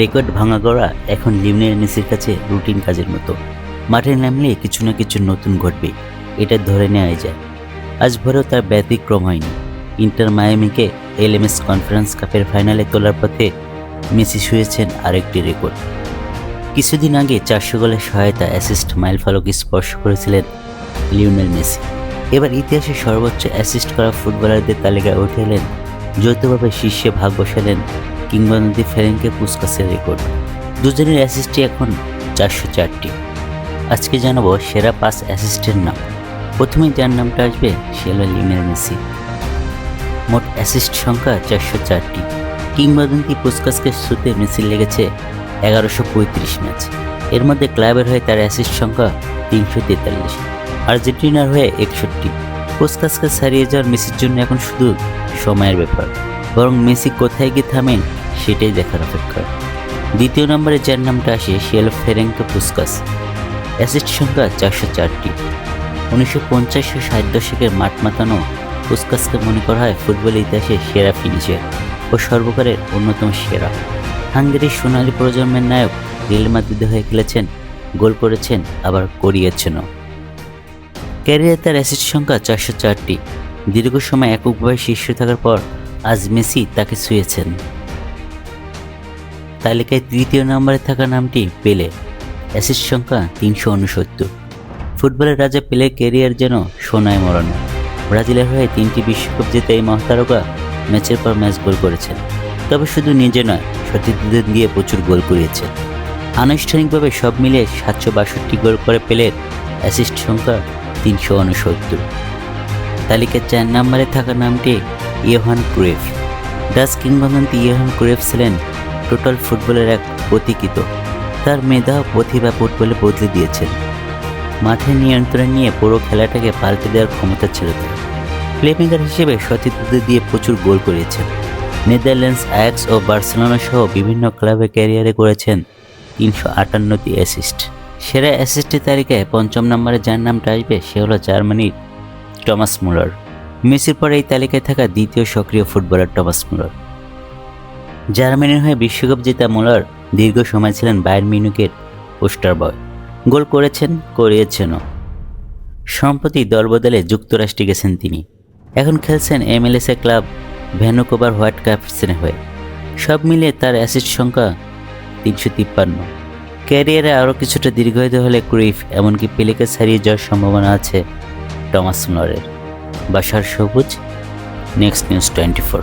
Record ভাঙা গড়া এখন লিওনেল মেসির কাছে রুটিন কাজের মতো। মাঠে নামলে কিছু না কিছু নতুন ঘটবে, এটা ধরে নেওয়াই যায়। আজ ভোরেও তার ব্যতিক্রম হয়নি। ইন্টার মায়ামিকে এলএমএস কনফারেন্স কাপের ফাইনালে তোলার পথে মেসি শুয়েছেন আরেকটি রেকর্ড। কিছুদিন আগে চারশো গোলের সহায়তা অ্যাসিস্ট মাইল ফলক স্পর্শ করেছিলেন লিওনেল মেসি। এবার ইতিহাসে সর্বোচ্চ অ্যাসিস্ট করা ফুটবলারদের তালিকায় উঠে এলেন, যৌথভাবে শীর্ষে ভাগ বসালেন কিংবদন্তি ফেরেনকে পুস্কাসের রেকর্ড। দুজনের অ্যাসিস্টই এখন চারশো চারটি। আজকে জানাব সেরা পাঁচ অ্যাসিস্টের নাম। প্রথমেই যার নামটা আসবে সে হলো লিওনেল মেসি। মোট অ্যাসিস্ট সংখ্যা চারশো চারটি। কিংবদন্তি পুস্কাসকে শুতে মেসি লেগেছে এগারোশো পঁয়ত্রিশ ম্যাচ। এর মধ্যে ক্লাবের হয়ে তার অ্যাসিস্ট সংখ্যা তিনশো তেতাল্লিশ। আর্জেন্টিনার হয়ে একষট্টি। পুস্কাসকে ছাড়িয়ে যাওয়ার মেসির জন্য এখন শুধু সময়ের ব্যাপার। বরং মেসি কোথায় গিয়ে থামেন সেটাই দেখার অপেক্ষা। দ্বিতীয় নম্বরে যার নামটা আসে সে হলো ফেরেঙ্কো পুস্কাস অ্যাসিস্ট সংখ্যা চারশো চারটি। উনিশশো পঞ্চাশ ও ষাট দশকের মাঠ মাতানো পুস্কাসকে মনে করা হয় ফুটবল ইতিহাসে সেরা ফিনিশার ও সর্বকালের অন্যতম সেরা। হাঙ্গেরির সোনালী প্রজন্মের নায়ক রিয়েল মাদ্রিদে হয়ে খেলেছেন, গোল করেছেন, আবার করিয়েছেনও। ক্যারিয়ার তার অ্যাসিস্ট সংখ্যা চারশো চারটি। দীর্ঘ সময় এককভাবে শীর্ষে থাকার পর আজ মেসি তাকে ছুঁয়েছেন। তালিকায় তৃতীয় নম্বরে থাকা নামটি পেলে অ্যাসিস্ট সংখ্যা তিনশো উনসত্তর। ফুটবলের রাজা পেলে ক্যারিয়ার যেন সোনায় মরানো ব্রাজিলের হয়ে তিনটি বিশ্বকাপ জেতে এই মহাতারকা ম্যাচের পর ম্যাচ গোল করেছেন। তবে শুধু নিজে নয়, সতীর্থদের দিয়ে প্রচুর গোল করিয়েছেন। আনুষ্ঠানিকভাবে সব মিলিয়ে সাতশো বাষট্টি গোল করে পেলে অ্যাসিস্ট সংখ্যা তিনশো উনসত্তর। তালিকার চার নম্বরে থাকা নামটি ইয়োহান ক্রুয়েফ। ডাচ কিংবদন্তি ইয়োহান ক্রুয়েফ ছিলেন টোটাল ফুটবলের এক প্রতীকিত। তার মেধা প্রতিভা ফুটবলে বদলে দিয়েছেন। মাঠে নিয়ন্ত্রণ নিয়ে পুরো খেলাটাকে পাল্টে দেওয়ার ক্ষমতা ছিল তার। প্লেমেকার হিসেবে সতীর্থদের দিয়ে প্রচুর গোল করিয়েছেন নেদারল্যান্ডস, আয়াক্স ও বার্সেলোনা সহ বিভিন্ন ক্লাবে ক্যারিয়ারে করেছেন তিনশো আটান্নটি অ্যাসিস্ট সেরা অ্যাসিস্টের তালিকায় পঞ্চম নম্বরে যার নামটা আসবে সে হলো জার্মানির টমাস মুলার। মেসির পরে এই তালিকায় থাকা দ্বিতীয় সক্রিয় ফুটবলার টমাস মুলার। জার্মানির হয়ে বিশ্বকাপ জেতা মোলার দীর্ঘ সময় ছিলেন বায়ার মিউনিকের পোস্টার বয়। গোল করেছেন, করিয়েছেনও। সম্প্রতি দল বদলে যুক্তরাষ্ট্রে গেছেন তিনি। এখন খেলছেন এমএলএসএ ক্লাব ভ্যানুকোভার হোয়াইট ক্যাপসের হয়ে সব মিলিয়ে তার অ্যাসিস্ট সংখ্যা তিনশো তিপ্পান্ন। ক্যারিয়ারে আরও কিছুটা দীর্ঘায়িত হলে ক্রুইফ এমনকি পেলেকে ছাড়িয়ে যাওয়ার সম্ভাবনা আছে টমাস মুলারের। বাসার সবুজ, নেক্সট নিউজ টোয়েন্টি ফোর